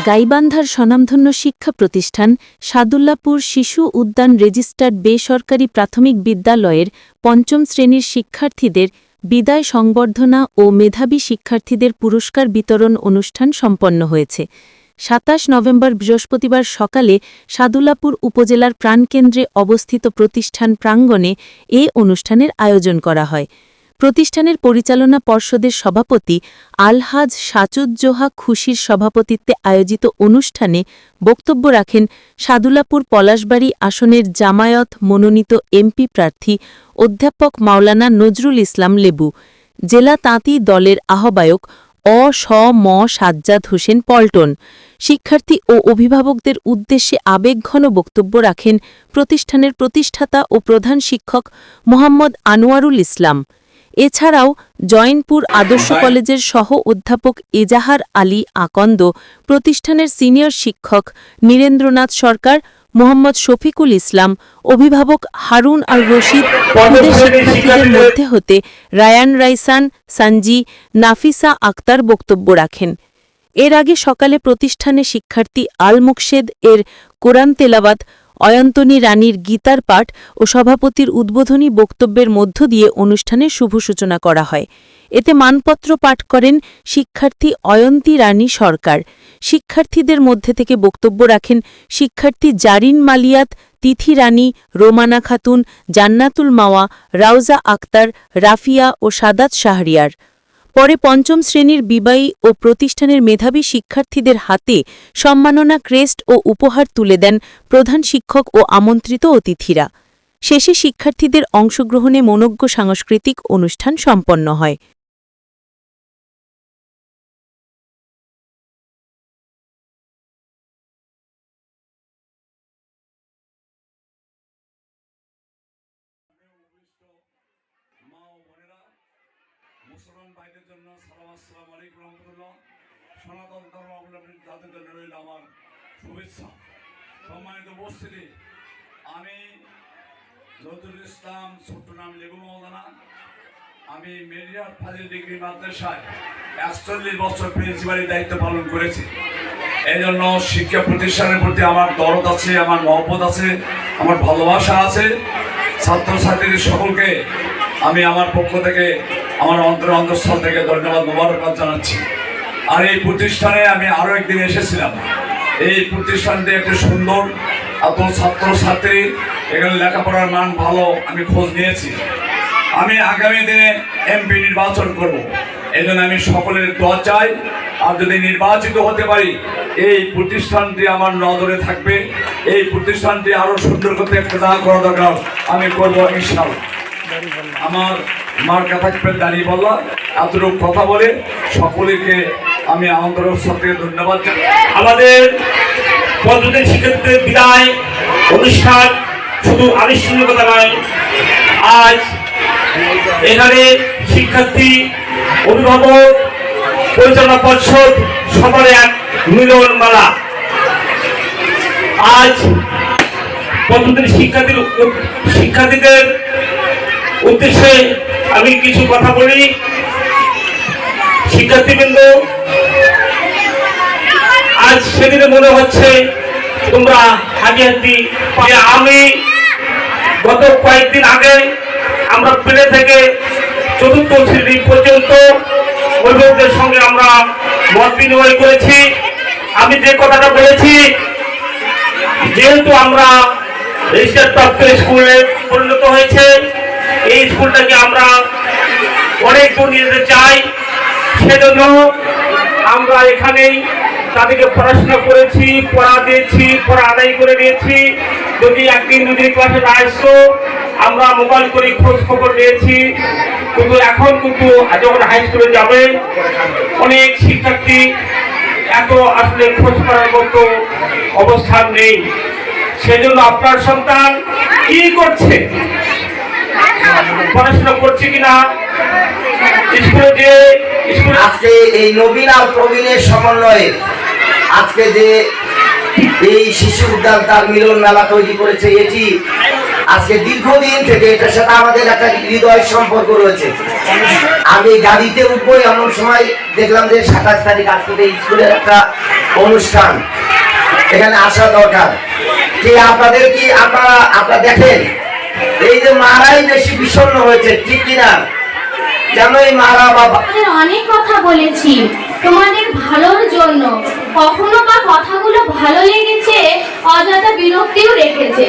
গাইবান্ধার স্বনামধন্য শিক্ষা প্রতিষ্ঠান সাদুল্লাপুর শিশু উদ্যান রেজিস্টার্ড বেসরকারি প্রাথমিক বিদ্যালয়ের পঞ্চম শ্রেণির শিক্ষার্থীদের বিদায় সংবর্ধনা ও মেধাবী শিক্ষার্থীদের পুরস্কার বিতরণ অনুষ্ঠান সম্পন্ন হয়েছে। সাতাশ নভেম্বর বৃহস্পতিবার সকালে সাদুল্লাপুর উপজেলার প্রাণকেন্দ্রে অবস্থিত প্রতিষ্ঠান প্রাঙ্গণে এ অনুষ্ঠানের আয়োজন করা হয়। প্রতিষ্ঠানের পরিচালনা পর্ষদের সভাপতি আলহাজ সাচুজ্জোহা খুশির সভাপতিত্বে আয়োজিত অনুষ্ঠানে বক্তব্য রাখেন সাদুলাপুর পলাশবাড়ী আসনের জামায়াত মনোনীত এমপি প্রার্থী অধ্যাপক মাওলানা নজরুল ইসলাম লেবু, জেলা তাঁতি দলের আহ্বায়ক অ স ম সাজ্জাদ হোসেন পল্টন। শিক্ষার্থী ও অভিভাবকদের উদ্দেশ্যে আবেগঘন বক্তব্য রাখেন প্রতিষ্ঠানের প্রতিষ্ঠাতা ও প্রধান শিক্ষক মোহাম্মদ আনোয়ারুল ইসলাম। এছাড়াও জয়নপুর আদর্শ কলেজের সহ অধ্যাপক এজাহার আলী আকন্দ প্রতিষ্ঠানের সিনিয়র শিক্ষক নীরেন্দ্রনাথ সরকার মোহাম্মদ শফিকুল ইসলাম অভিভাবক হারুন আর রশিদ খুদে শিক্ষার্থীদের মধ্যে হতে রায়ান রাইসান সানজি নাফিসা আক্তার বক্তব্য রাখেন। এর আগে সকালে প্রতিষ্ঠানে শিক্ষার্থী আল মুকশেদ এর কোরআন তেলাওয়াত অয়ন্তনী রানীর গীতার পাঠ ও সভাপতির উদ্বোধনী বক্তব্যের মধ্য দিয়ে অনুষ্ঠানের শুভ সূচনা করা হয়। এতে মানপত্র পাঠ করেন শিক্ষার্থী অয়ন্তী রানী সরকার। শিক্ষার্থীদের মধ্যে থেকে বক্তব্য রাখেন শিক্ষার্থী জারিন মালিয়াত, তিথি রানী, রোমানা খাতুন, জান্নাতুল মাওয়া রাউজা আক্তার, রাফিয়া ও সাদাত শাহরিয়ার। পরে পঞ্চম শ্রেণির বিবাহী ও প্রতিষ্ঠানের মেধাবী শিক্ষার্থীদের হাতে সম্মাননা ক্রেস্ট ও উপহার তুলে দেন প্রধান শিক্ষক ও আমন্ত্রিত অতিথিরা। শেষে শিক্ষার্থীদের অংশগ্রহণে মনজ্ঞ সাংস্কৃতিক অনুষ্ঠান সম্পন্ন হয়। মুসলমান ভাইদের জন্য সালাম, আসসালাম আলাইকুম রহমতুল্লাহ। সনাতন ধর্মাবলম্বী তাদের জন্য রইল আমার শুভেচ্ছা। সম্মানিত উপস্থিতি, আমি নজরুল ইসলাম, ছোট্ট নাম লেবু মহদানা আমি মেরিয়ার ফাজিল ডিগ্রি মাদ্রাসায় একচল্লিশ বছর প্রিন্সিপালের দায়িত্ব পালন করেছি। এই জন্য শিক্ষা প্রতিষ্ঠানের প্রতি আমার দরদ আছে, আমার মহব্বত আছে, আমার ভালোবাসা আছে। ছাত্রছাত্রীদের সকলকে আমি আমার পক্ষ থেকে আমার অন্তর অন্তঃস্থল থেকে ধন্যবাদ মোবারকবাদ জানাচ্ছি। আর এই প্রতিষ্ঠানে আমি আরও একদিন এসেছিলাম। এই প্রতিষ্ঠানটি একটি সুন্দর এত ছাত্রছাত্রী, এখানে লেখাপড়ার মান ভালো, আমি খোঁজ নিয়েছি। আমি আগামী দিনে এমপি নির্বাচন করব। এই আমি সকলের দোয়া চাই। আর যদি নির্বাচিত হতে পারি, এই প্রতিষ্ঠানটি আমার নজরে থাকবে। এই প্রতিষ্ঠানটি আরও সুন্দর করতে একটা করা দরকার। আমি করব ইনশাল্লাহ আমার মার কথা দাঁড়িয়ে বললাম এতটুকু কথা বলে সকলকে আমি আমাদের সাথে ধন্যবাদ জানাই। আমাদের পর্যটন শিক্ষার্থীদের বিদায় অনুষ্ঠান শুধু আনুষ্ঠানিকতা নয়, আজ এখানে শিক্ষার্থী, অভিভাবক, পরিচালনা পর্ষদ সবার এক মিলন মালা। আজ পর্যটন শিক্ষার্থীর শিক্ষার্থীদের উদ্দেশ্যে আমি কিছু কথা বলি শিক্ষার্থীবৃন্দ, আজ সেদিনে মনে হচ্ছে তোমরা হাঁটি পায়ে। আমি গত কয়েকদিন আগে আমরা পেলে থেকে চতুর্থ শ্রেণি পর্যন্ত অভিভাবকদের সঙ্গে আমরা মত বিনিময় করেছি আমি যে কথাটা বলেছি, যেহেতু আমরা রেজিস্টার প্রাপ্ত স্কুলে পরিণত হয়েছে এই স্কুলটাকে আমরা অনেক দূর নিয়ে যেতে চাই। সেজন্য আমরা এখানেই তাদেরকে পড়াশোনা করেছি, পড়া দিয়েছি, পড়া আদায় করে দিয়েছি যদি একদিন দুদিন ক্লাসে না আসতো আমরা মোবাইল করে খোঁজ খবর নিয়েছি। কিন্তু এখন কিন্তু যখন হাই স্কুলে যাবে, অনেক শিক্ষার্থী এত আসলে খোঁজ করার মতো অবস্থান নেই। সেজন্য আপনার সন্তান কি করছে? পড়াশোনা করছে কিনা? স্কুলে যে আজকে এই নবীন আর প্রবীণের সমন্বয়ে আজকে যে এই শিশু উদ্যান তার মিলন মেলা তৈরি করেছে, এটি আজকে দীর্ঘদিন থেকে এটার সাথে আমাদের একটা হৃদয় সম্পর্ক রয়েছে। আমি গাড়িতে উঠবো এমন সময় দেখলাম যে সাতাশ তারিখ আজকে স্কুলের একটা অনুষ্ঠান। এখানে আসা দরকার। কি আপনাদের কি আপনারা আপনারা দেখেন? এই যে মারাই বেশি বিষণ্ণ হয়েছে, ঠিক কিনা? কেন এই মারা বাবা অনেক কথা বলেছি। তোমাদের ভালোর জন্য কখনো বা কথাগুলো ভালো লেগেছে, অযথা বিরক্তিও রেখেছে।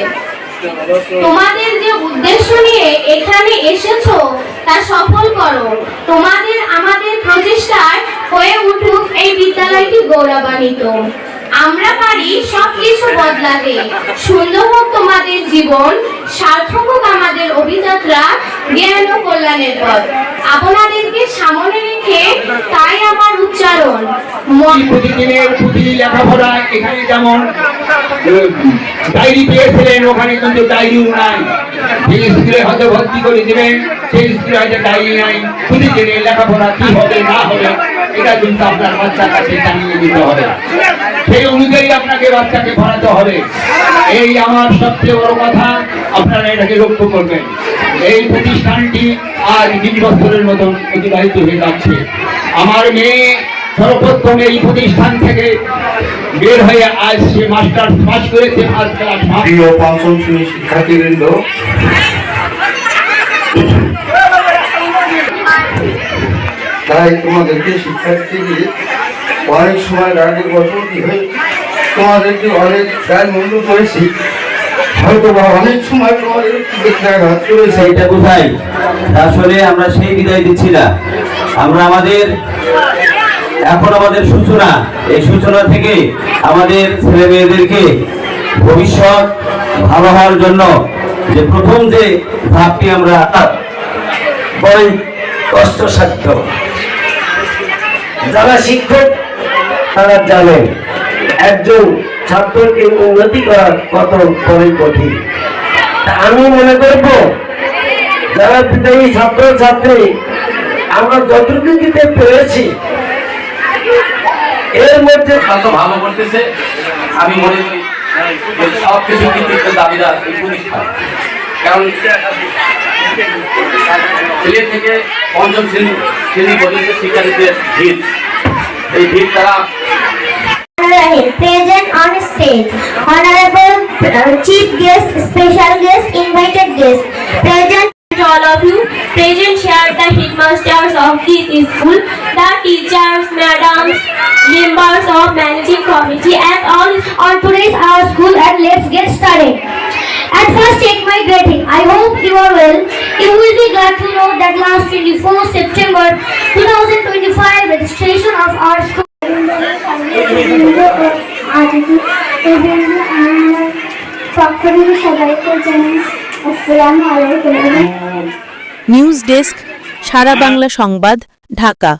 তোমাদের যে উদ্দেশ্য নিয়ে এখানে এসেছ, তা সফল করো। তোমাদের আমাদের প্রচেষ্টায় হয়ে উঠুক এই বিদ্যালয়টি গৌরবান্বিত। আমরা পারি সবকিছু বদলাতে। সুন্দর হোক তোমাদের জীবন, সার্থক হোক আমাদের অভিযাত্রা, জ্ঞান ও কল্যাণের পথ। আপনাদেরকে সামনে রেখে তাই আমার উচ্চারণ। প্রতিদিনের লেখাপড়া এখানে যেমন ডায়েরি পেয়েছিলেন, ওখানে কিন্তু ডায়েরিও নাই। যে স্কুলে হয়তো ভর্তি করে দেবেন, সেই স্কুলে হয়তো ডায়েরি নাই। প্রতিদিনের লেখাপড়া কি হবে, না হবে, এটা কিন্তু আপনার বাচ্চার কাছে জানিয়ে দিতে হবে। সেই অনুযায়ী আপনাকে বাচ্চাকে পড়াতে হবে। এই আমার সবচেয়ে বড় কথা, আপনারা এটাকে লক্ষ্য করবেন। এই প্রতিষ্ঠানটি আজ তিন বছরের মতন অতিবাহিত হয়ে যাচ্ছে। আমার মেয়ে সর্বপ্রথম এই প্রতিষ্ঠান থেকে বের হয়ে আজ সে মাস্টার পাস করেছে ফার্স্ট ক্লাস প্রিয় পঞ্চম শ্রেণির শিক্ষার্থীবৃন্দ। তাই তোমাদেরকে শিক্ষার্থীদের অনেক সময় গাড়ি বসতি হয়ে তোমাদেরকে অনেক গায়ে মূল্য করেছি। হয়তো বা অনেক সময় তোমাদের ঘাত করেছি। সেইটা কোথায়? আসলে আমরা সেই বিদায় দিচ্ছি না। আমরা আমাদের এখন আমাদের সূচনা, এই সূচনা থেকে আমাদের ছেলে মেয়েদেরকে ভবিষ্যৎ ভালো হওয়ার জন্য যে প্রথম যে ধাপটি আমরা বড়ই কষ্টসাধ্য। যারা শিক্ষক, তারা জানেন একজন ছাত্রকে উন্নতি করা কত বড়ই কঠিন। আমি মনে করব, যারা বিদায়ী ছাত্র ছাত্রী আমরা যতটুকু দিতে পেরেছি এর মধ্যে এত ভালো করতেছে আমি মনে করি সব কিছু কৃতিত্ব দাবিদার এই প্রতিষ্ঠান কারণ ছেলে থেকে পঞ্চম শ্রেণি শ্রেণি পর্যন্ত শিক্ষার্থীদের ভিড় এই ভিড় তারা present on stage. Honorable uh, chief guest, special guest, invited guest. Present all of you present here the headmasters of this school, the teachers, madams, members of managing committee and all on today's our school and let's get started. At first take my greeting. I hope you are well. You will be glad to know that last 24 September 2025 registration of our school সবাইকে জানাই আসসালামু আলাইকুম news desk সারা বাংলা সংবাদ ঢাকা।